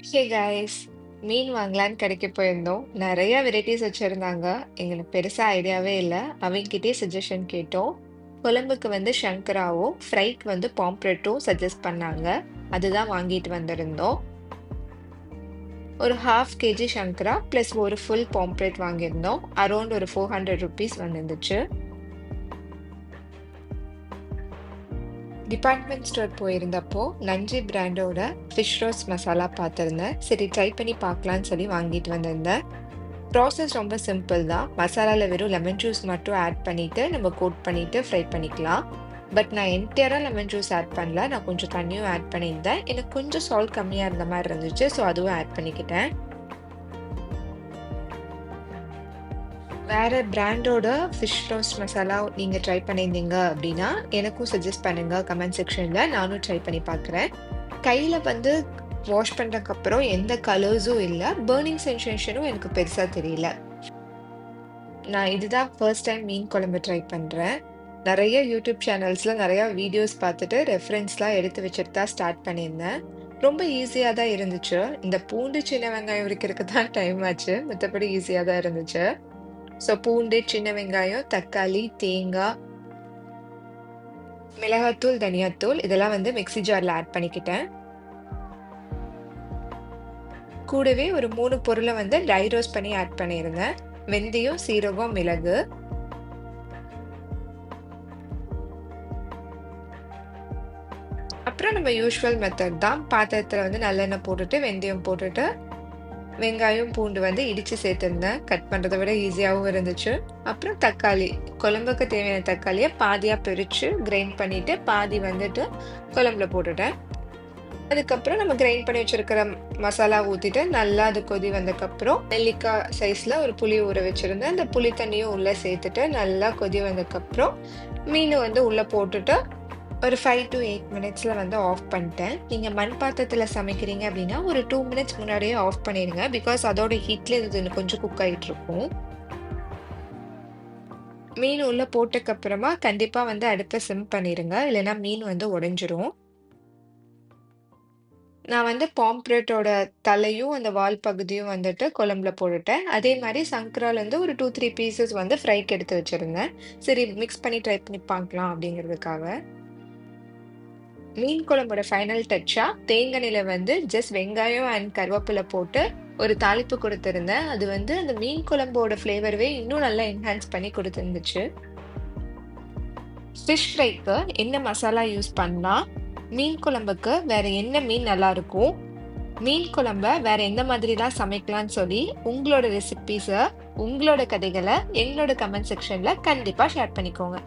Hey guys மீன் வாங்கலான்னு கடைக்கு போயிருந்தோம். நிறைய வெரைட்டிஸ் வச்சுருந்தாங்க. எங்களுக்கு பெருசாக ஐடியாவே இல்லை. அவங்ககிட்டயே சஜஷன் கேட்டோம். குழம்புக்கு வந்து சங்கராவும் ஃப்ரைக்கு வந்து பாம்ப்ரெட்டும் சஜஸ்ட் பண்ணாங்க. அதுதான் வாங்கிட்டு வந்திருந்தோம். ஒரு ஹாஃப் கேஜி சங்கரா ப்ளஸ் ஒரு ஃபுல் பாம்ப்ரெட் வாங்கியிருந்தோம். அரௌண்ட் ஒரு ஃபோர் ஹண்ட்ரட் ருபீஸ் வந்துருந்துச்சு. டிபார்ட்மெண்ட் ஸ்டோர் போயிருந்தப்போ நஞ்சி பிராண்டோட ஃபிஷ் ரோஸ் மசாலா பார்த்துருந்தேன். சரி ட்ரை பண்ணி பார்க்கலான்னு சொல்லி வாங்கிட்டு வந்திருந்தேன். ப்ராசஸ் ரொம்ப சிம்பிள் தான். மசாலாவில் வெறும் லெமன் ஜூஸ் மட்டும் ஆட் பண்ணிவிட்டு நம்ம கோட் பண்ணிவிட்டு ஃப்ரை பண்ணிக்கலாம். பட் நான் என்டையராக லெமன் ஜூஸ் ஆட் பண்ணல. நான் கொஞ்சம் தண்ணியும் ஆட் பண்ணியிருந்தேன். எனக்கு கொஞ்சம் சால்ட் கம்மியாக இருந்த மாதிரி இருந்துச்சு. ஸோ அதுவும் ஆட் பண்ணிக்கிட்டேன். வேறு பிராண்டோட ஃபிஷ் ரோஸ்ட் மசாலா நீங்கள் ட்ரை பண்ணியிருந்தீங்க அப்படின்னா எனக்கும் சஜஸ்ட் பண்ணுங்கள் கமெண்ட் செக்ஷனில் நானும் ட்ரை பண்ணி பார்க்குறேன். கையில் வந்து வாஷ் பண்ணுறதுக்கப்புறம் எந்த கலர்ஸும் இல்லை பேர்னிங் சென்சேஷனும் எனக்கு பெருசாக தெரியல. நான் இதுதான் ஃபர்ஸ்ட் டைம் மீன் குழம்பு ட்ரை பண்ணுறேன் நிறைய யூடியூப் சேனல்ஸில் நிறையா வீடியோஸ் பார்த்துட்டு ரெஃபரன்ஸ்லாம் எடுத்து வச்சுட்டு தான் ஸ்டார்ட் பண்ணியிருந்தேன். ரொம்ப ஈஸியாக தான் இருந்துச்சு. இந்த பூண்டு சின்ன வெங்காயம் உரிக்கிறதுக்கு தான் டைம் ஆச்சு. மற்றபடி ஈஸியாக தான் இருந்துச்சு. ஸோ பூண்டு சின்ன வெங்காயம் தக்காளி தேங்காய் மிளகாத்தூள் தனியாத்தூள் இதெல்லாம் வந்து மிக்சி ஜாரில் ஆட் பண்ணிக்கிட்டேன் கூடவே ஒரு மூணு பொருளை வந்து ட்ரை ரோஸ்ட் பண்ணி ஆட் பண்ணியிருந்தேன் வெந்தயம் சீரகம் மிளகு அப்புறம் நம்ம யூஸ்வல் மெத்தட் தான் பாத்திரத்தில் வந்து நல்லெண்ணெய் போட்டுட்டு வெந்தயம் போட்டுட்டு வெங்காயம் பூண்டு வந்து இடித்து சேர்த்துருந்தேன். கட் பண்ணுறதை விட ஈஸியாகவும் இருந்துச்சு. அப்புறம் தக்காளி. குழம்புக்கு தேவையான தக்காளியை பாதியாக பிரித்து கிரைண்ட் பண்ணிவிட்டு பாதி வந்துட்டு குழம்புல போட்டுட்டேன். அதுக்கப்புறம் நம்ம கிரைண்ட் பண்ணி வச்சுருக்கிற மசாலா ஊற்றிட்டு நல்லா அது கொதி வந்ததுக்கப்புறம் நெல்லிக்காய் சைஸில் ஒரு புளி ஊற வச்சுருந்தேன். அந்த புளி தண்ணியும் உள்ளே சேர்த்துட்டு நல்லா கொதி வந்ததுக்கப்புறம் மீன் வந்து உள்ளே போட்டுட்டு ஒரு ஃபைவ் டு எயிட் மினிட்ஸில் வந்து ஆஃப் பண்ணிட்டேன். நீங்கள் மண் பாத்திரத்தில் சமைக்கிறீங்க அப்படின்னா ஒரு டூ மினிட்ஸ் முன்னாடியே ஆஃப் பண்ணிடுங்க. பிகாஸ் அதோட ஹீட்லேயே இது கொஞ்சம் குக் ஆகிட்டு இருக்கும் மீன் உள்ளே போட்டக்கப்புறமா கண்டிப்பாக வந்து அடுப்பை சிம் பண்ணிடுங்க. இல்லைன்னா மீன் வந்து உடஞ்சிரும். நான் வந்து பாம்ப்ரெட்டோட தலையும் அந்த வால் பகுதியும் வந்துட்டு குழம்புல போட்டுட்டேன். அதே மாதிரி சங்கராலேருந்து ஒரு டூ த்ரீ பீசஸ் வந்து ஃப்ரைக்கு எடுத்து வச்சுருந்தேன். சரி மிக்ஸ் பண்ணி ட்ரை பண்ணி பார்க்கலாம் அப்படிங்கிறதுக்காக. மீன் குழம்போட ஃபைனல் டச்சாக தேங்காயில் வந்து ஜஸ்ட் வெங்காயம் அண்ட் கருவேப்பிலை போட்டு ஒரு தாளிப்பு கொடுத்துருந்தேன். அது வந்து அந்த மீன் குழம்போட ஃப்ளேவரவே இன்னும் நல்லா என்ஹான்ஸ் பண்ணி கொடுத்துருந்துச்சு. ஃபிஷ் ஃப்ரைக்கு என்ன மசாலா யூஸ் பண்ணால் மீன் குழம்புக்கு வேற என்ன மீன் நல்லா இருக்கும்? மீன் குழம்ப வேற எந்த மாதிரிலாம் சமைக்கலாம்னு சொல்லி உங்களோட ரெசிபீஸை உங்களோட கதைகளை எங்களோட கமெண்ட் செக்ஷனில் கண்டிப்பாக ஷேர் பண்ணிக்கோங்க.